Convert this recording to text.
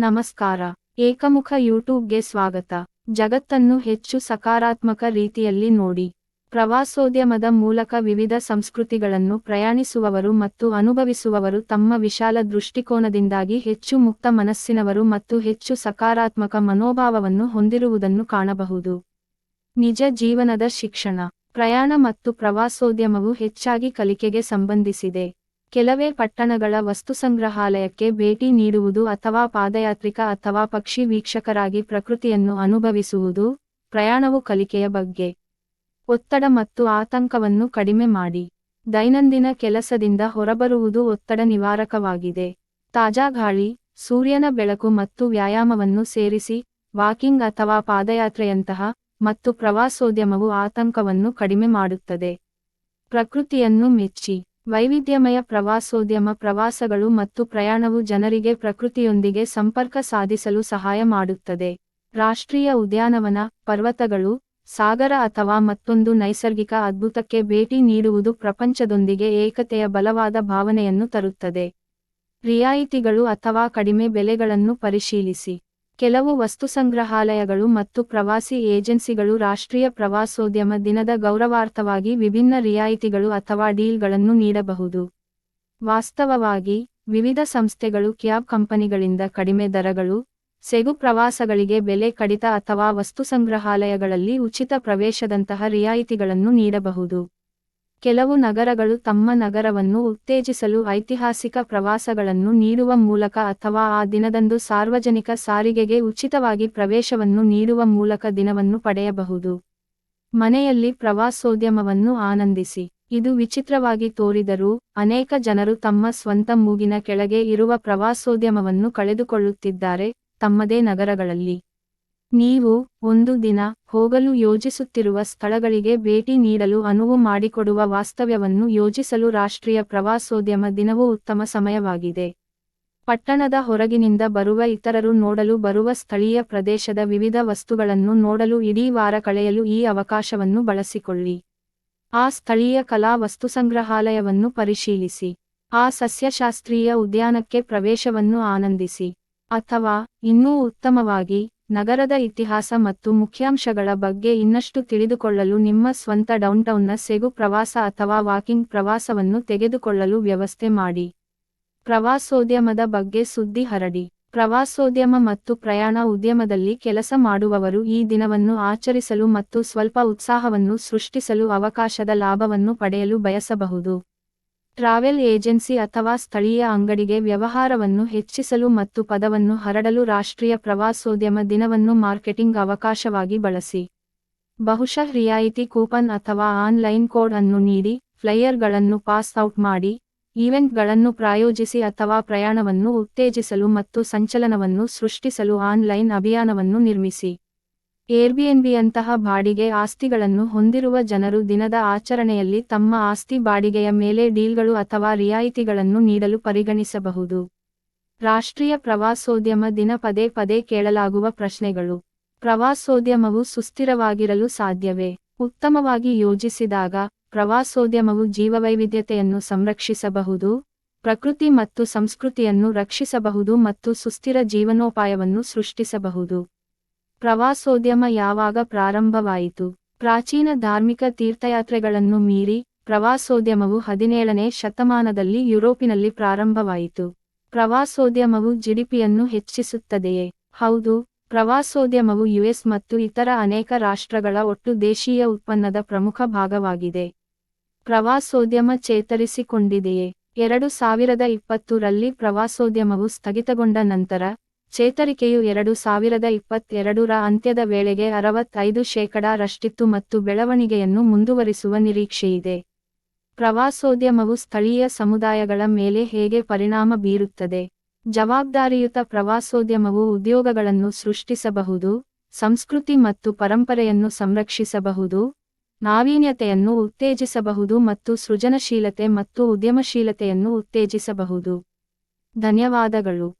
ನಮಸ್ಕಾರ. ಏಕಮುಖ ಯೂಟ್ಯೂಬ್ಗೆ ಸ್ವಾಗತ. ಜಗತ್ತನ್ನು ಹೆಚ್ಚು ಸಕಾರಾತ್ಮಕ ರೀತಿಯಲ್ಲಿ ನೋಡಿ. ಪ್ರವಾಸೋದ್ಯಮದ ಮೂಲಕ ವಿವಿಧ ಸಂಸ್ಕೃತಿಗಳನ್ನು ಪ್ರಯಾಣಿಸುವವರು ಮತ್ತು ಅನುಭವಿಸುವವರು ತಮ್ಮ ವಿಶಾಲ ದೃಷ್ಟಿಕೋನದಿಂದಾಗಿ ಹೆಚ್ಚು ಮುಕ್ತ ಮನಸ್ಸಿನವರು ಮತ್ತು ಹೆಚ್ಚು ಸಕಾರಾತ್ಮಕ ಮನೋಭಾವವನ್ನು ಹೊಂದಿರುವುದನ್ನು ಕಾಣಬಹುದು. ನಿಜ ಜೀವನದ ಶಿಕ್ಷಣ. ಪ್ರಯಾಣ ಮತ್ತು ಪ್ರವಾಸೋದ್ಯಮವು ಹೆಚ್ಚಾಗಿ ಕಲಿಕೆಗೆ ಸಂಬಂಧಿಸಿದೆ. ಕೆಲವೇ ಪಟ್ಟಣಗಳ ವಸ್ತುಸಂಗ್ರಹಾಲಯಕ್ಕೆ ಭೇಟಿ ನೀಡುವುದು ಅಥವಾ ಪಾದಯಾತ್ರಿಕ ಅಥವಾ ಪಕ್ಷಿ ವೀಕ್ಷಕರಾಗಿ ಪ್ರಕೃತಿಯನ್ನು ಅನುಭವಿಸುವುದು ಪ್ರಯಾಣವು ಕಲಿಕೆಯ ಬಗ್ಗೆ ಒತ್ತಡ ಮತ್ತು ಆತಂಕವನ್ನು ಕಡಿಮೆ ಮಾಡಿ. ದೈನಂದಿನ ಕೆಲಸದಿಂದ ಹೊರಬರುವುದು ಒತ್ತಡ ನಿವಾರಕವಾಗಿದೆ. ತಾಜಾ ಗಾಳಿ, ಸೂರ್ಯನ ಬೆಳಕು ಮತ್ತು ವ್ಯಾಯಾಮವನ್ನು ಸೇರಿಸಿ, ವಾಕಿಂಗ್ ಅಥವಾ ಪಾದಯಾತ್ರೆಯಂತಹ ಮತ್ತು ಪ್ರವಾಸೋದ್ಯಮವು ಆತಂಕವನ್ನು ಕಡಿಮೆ ಮಾಡುತ್ತದೆ. ಪ್ರಕೃತಿಯನ್ನು ಮೆಚ್ಚಿ. ವೈವಿಧ್ಯಮಯ ಪ್ರವಾಸೋದ್ಯಮ ಪ್ರವಾಸಗಳು ಮತ್ತು ಪ್ರಯಾಣವು ಜನರಿಗೆ ಪ್ರಕೃತಿಯೊಂದಿಗೆ ಸಂಪರ್ಕ ಸಾಧಿಸಲು ಸಹಾಯ ಮಾಡುತ್ತದೆ. ರಾಷ್ಟ್ರೀಯ ಉದ್ಯಾನವನ, ಪರ್ವತಗಳು, ಸಾಗರ ಅಥವಾ ಮತ್ತೊಂದು ನೈಸರ್ಗಿಕ ಅದ್ಭುತಕ್ಕೆ ಭೇಟಿ ನೀಡುವುದು ಪ್ರಪಂಚದೊಂದಿಗೆ ಏಕತೆಯ ಬಲವಾದ ಭಾವನೆಯನ್ನು ತರುತ್ತದೆ. ರಿಯಾಯಿತಿಗಳು ಅಥವಾ ಕಡಿಮೆ ಬೆಲೆಗಳನ್ನು ಪರಿಶೀಲಿಸಿ. ಕೆಲವು ವಸ್ತು ಸಂಗ್ರಹಾಲಯಗಳು ಮತ್ತು ಪ್ರವಾಸಿ ಏಜೆನ್ಸಿಗಳು ರಾಷ್ಟ್ರೀಯ ಪ್ರವಾಸೋದ್ಯಮ ದಿನದ ಗೌರವಾರ್ಥವಾಗಿ ವಿಭಿನ್ನ ರಿಯಾಯಿತಿಗಳು ಅಥವಾ ಡೀಲ್ಗಳನ್ನು ನೀಡಬಹುದು. ವಾಸ್ತವವಾಗಿ, ವಿವಿಧ ಸಂಸ್ಥೆಗಳು ಕ್ಯಾಬ್ ಕಂಪನಿಗಳಿಂದ ಕಡಿಮೆ ದರಗಳು, ಸೆಗು ಪ್ರವಾಸಗಳಿಗೆ ಬೆಲೆ ಕಡಿತ ಅಥವಾ ವಸ್ತುಸಂಗ್ರಹಾಲಯಗಳಲ್ಲಿ ಉಚಿತ ಪ್ರವೇಶದಂತಹ ರಿಯಾಯಿತಿಗಳನ್ನು ನೀಡಬಹುದು. ಕೆಲವು ನಗರಗಳು ತಮ್ಮ ನಗರವನ್ನು ಉತ್ತೇಜಿಸಲು ಐತಿಹಾಸಿಕ ಪ್ರವಾಸಗಳನ್ನು ನೀಡುವ ಮೂಲಕ ಅಥವಾ ಆ ದಿನದಂದು ಸಾರ್ವಜನಿಕ ಸಾರಿಗೆಗೆ ಉಚಿತವಾಗಿ ಪ್ರವೇಶವನ್ನು ನೀಡುವ ಮೂಲಕ ದಿನವನ್ನು ಪಡೆಯಬಹುದು. ಮನೆಯಲ್ಲಿ ಪ್ರವಾಸೋದ್ಯಮವನ್ನು ಆನಂದಿಸಿ. ಇದು ವಿಚಿತ್ರವಾಗಿ ತೋರಿದರೂ ಅನೇಕ ಜನರು ತಮ್ಮ ಸ್ವಂತ ಮೂಗಿನ ಕೆಳಗೆ ಇರುವ ಪ್ರವಾಸೋದ್ಯಮವನ್ನು ಕಳೆದುಕೊಳ್ಳುತ್ತಿದ್ದಾರೆ, ತಮ್ಮದೇ ನಗರಗಳಲ್ಲಿ. ನೀವು ಒಂದು ದಿನ ಹೋಗಲು ಯೋಜಿಸುತ್ತಿರುವ ಸ್ಥಳಗಳಿಗೆ ಭೇಟಿ ನೀಡಲು ಅನುವು ಮಾಡಿಕೊಡುವ ವಾಸ್ತವ್ಯವನ್ನು ಯೋಜಿಸಲು ರಾಷ್ಟ್ರೀಯ ಪ್ರವಾಸೋದ್ಯಮ ದಿನವೂ ಉತ್ತಮ ಸಮಯವಾಗಿದೆ. ಪಟ್ಟಣದ ಹೊರಗಿನಿಂದ ಬರುವ ಇತರರು ನೋಡಲು ಬರುವ ಸ್ಥಳೀಯ ಪ್ರದೇಶದ ವಿವಿಧ ವಸ್ತುಗಳನ್ನು ನೋಡಲು ಇಡೀ ವಾರ ಕಳೆಯಲು ಈ ಅವಕಾಶವನ್ನು ಬಳಸಿಕೊಳ್ಳಿ. ಆ ಸ್ಥಳೀಯ ಕಲಾ ವಸ್ತುಸಂಗ್ರಹಾಲಯವನ್ನು ಪರಿಶೀಲಿಸಿ. ಆ ಸಸ್ಯಶಾಸ್ತ್ರೀಯ ಉದ್ಯಾನಕ್ಕೆ ಪ್ರವೇಶವನ್ನು ಆನಂದಿಸಿ. ಅಥವಾ ಇನ್ನೂ ಉತ್ತಮವಾಗಿ ನಗರದ ಇತಿಹಾಸ ಮತ್ತು ಮುಖ್ಯಾಂಶಗಳ ಬಗ್ಗೆ ಇನ್ನಷ್ಟು ತಿಳಿದುಕೊಳ್ಳಲು ನಿಮ್ಮ ಸ್ವಂತ ಡೌನ್ಟೌನ್ನ ಸೆಗು ಪ್ರವಾಸ ಅಥವಾ ವಾಕಿಂಗ್ ಪ್ರವಾಸವನ್ನು ತೆಗೆದುಕೊಳ್ಳಲು ವ್ಯವಸ್ಥೆ ಮಾಡಿ. ಪ್ರವಾಸೋದ್ಯಮದ ಬಗ್ಗೆ ಸುದ್ದಿ ಹರಡಿ. ಪ್ರವಾಸೋದ್ಯಮ ಮತ್ತು ಪ್ರಯಾಣ ಉದ್ಯಮದಲ್ಲಿ ಕೆಲಸ ಮಾಡುವವರು ಈ ದಿನವನ್ನು ಆಚರಿಸಲು ಮತ್ತು ಸ್ವಲ್ಪ ಉತ್ಸಾಹವನ್ನು ಸೃಷ್ಟಿಸಲು ಅವಕಾಶದ ಲಾಭವನ್ನು ಪಡೆಯಲು ಬಯಸಬಹುದು. ಟ್ರಾವೆಲ್ ಏಜೆನ್ಸಿ ಅಥವಾ ಸ್ಥಳೀಯ ಅಂಗಡಿಗೆ ವ್ಯವಹಾರವನ್ನು ಹೆಚ್ಚಿಸಲು ಮತ್ತು ಪದವನ್ನು ಹರಡಲು ರಾಷ್ಟ್ರೀಯ ಪ್ರವಾಸೋದ್ಯಮ ದಿನವನ್ನು ಮಾರ್ಕೆಟಿಂಗ್ ಅವಕಾಶವಾಗಿ ಬಳಸಿ. ಬಹುಶಃ ರಿಯಾಯಿತಿ ಕೂಪನ್ ಅಥವಾ ಆನ್ಲೈನ್ ಕೋಡ್ ಅನ್ನು ನೀಡಿ, ಫ್ಲೈಯರ್ಗಳನ್ನು ಪಾಸ್ ಔಟ್ ಮಾಡಿ, ಈವೆಂಟ್ಗಳನ್ನು ಪ್ರಾಯೋಜಿಸಿ ಅಥವಾ ಪ್ರಯಾಣವನ್ನು ಉತ್ತೇಜಿಸಲು ಮತ್ತು ಸಂಚಲನವನ್ನು ಸೃಷ್ಟಿಸಲು ಆನ್ಲೈನ್ ಅಭಿಯಾನವನ್ನು ನಿರ್ಮಿಸಿ. ಏರ್ಬಿಎನ್ಬಿಯಂತಹ ಬಾಡಿಗೆ ಆಸ್ತಿಗಳನ್ನು ಹೊಂದಿರುವ ಜನರು ದಿನದ ಆಚರಣೆಯಲ್ಲಿ ತಮ್ಮ ಆಸ್ತಿ ಬಾಡಿಗೆಯ ಮೇಲೆ ಡೀಲ್ಗಳು ಅಥವಾ ರಿಯಾಯಿತಿಗಳನ್ನು ನೀಡಲು ಪರಿಗಣಿಸಬಹುದು. ರಾಷ್ಟ್ರೀಯ ಪ್ರವಾಸೋದ್ಯಮ ದಿನ ಪದೇ ಪದೇ ಕೇಳಲಾಗುವ ಪ್ರಶ್ನೆಗಳು. ಪ್ರವಾಸೋದ್ಯಮವು ಸುಸ್ಥಿರವಾಗಿರಲು ಸಾಧ್ಯವೇ? ಉತ್ತಮವಾಗಿ ಯೋಜಿಸಿದಾಗ ಪ್ರವಾಸೋದ್ಯಮವು ಜೀವವೈವಿಧ್ಯತೆಯನ್ನು ಸಂರಕ್ಷಿಸಬಹುದು, ಪ್ರಕೃತಿ ಮತ್ತು ಸಂಸ್ಕೃತಿಯನ್ನು ರಕ್ಷಿಸಬಹುದು ಮತ್ತು ಸುಸ್ಥಿರ ಜೀವನೋಪಾಯವನ್ನು ಸೃಷ್ಟಿಸಬಹುದು. ಪ್ರವಾಸೋದ್ಯಮ ಯಾವಾಗ ಪ್ರಾರಂಭವಾಯಿತು? ಪ್ರಾಚೀನ ಧಾರ್ಮಿಕ ತೀರ್ಥಯಾತ್ರೆಗಳನ್ನು ಮೀರಿ ಪ್ರವಾಸೋದ್ಯಮವು ಹದಿನೇಳನೇ ಶತಮಾನದಲ್ಲಿ ಯುರೋಪಿನಲ್ಲಿ ಪ್ರಾರಂಭವಾಯಿತು. ಪ್ರವಾಸೋದ್ಯಮವು ಜಿಡಿಪಿಯನ್ನು ಹೆಚ್ಚಿಸುತ್ತದೆಯೇ? ಹೌದು, ಪ್ರವಾಸೋದ್ಯಮವು ಯುಎಸ್ ಮತ್ತು ಇತರ ಅನೇಕ ರಾಷ್ಟ್ರಗಳ ಒಟ್ಟು ದೇಶೀಯ ಉತ್ಪನ್ನದ ಪ್ರಮುಖ ಭಾಗವಾಗಿದೆ. ಪ್ರವಾಸೋದ್ಯಮ ಚೇತರಿಸಿಕೊಂಡಿದೆಯೇ? ಎರಡು ಸಾವಿರದ ಇಪ್ಪತ್ತು ರಲ್ಲಿ ಪ್ರವಾಸೋದ್ಯಮವು ಸ್ಥಗಿತಗೊಂಡ ನಂತರ ಚೇತರಿಕೆಯು ಎರಡು ಸಾವಿರದ ಇಪ್ಪತ್ತೆರಡರ ಅಂತ್ಯದ ವೇಳೆಗೆ ಅರವತ್ತೈದು ಶೇಕಡಾ ರಷ್ಟಿತ್ತು ಮತ್ತು ಬೆಳವಣಿಗೆಯನ್ನು ಮುಂದುವರಿಸುವ ನಿರೀಕ್ಷೆಯಿದೆ. ಪ್ರವಾಸೋದ್ಯಮವು ಸ್ಥಳೀಯ ಸಮುದಾಯಗಳ ಮೇಲೆ ಹೇಗೆ ಪರಿಣಾಮ ಬೀರುತ್ತದೆ? ಜವಾಬ್ದಾರಿಯುತ ಪ್ರವಾಸೋದ್ಯಮವು ಉದ್ಯೋಗಗಳನ್ನು ಸೃಷ್ಟಿಸಬಹುದು, ಸಂಸ್ಕೃತಿ ಮತ್ತು ಪರಂಪರೆಯನ್ನು ಸಂರಕ್ಷಿಸಬಹುದು, ನಾವೀನ್ಯತೆಯನ್ನು ಉತ್ತೇಜಿಸಬಹುದು ಮತ್ತು ಸೃಜನಶೀಲತೆ ಮತ್ತು ಉದ್ಯಮಶೀಲತೆಯನ್ನು ಉತ್ತೇಜಿಸಬಹುದು. ಧನ್ಯವಾದಗಳು.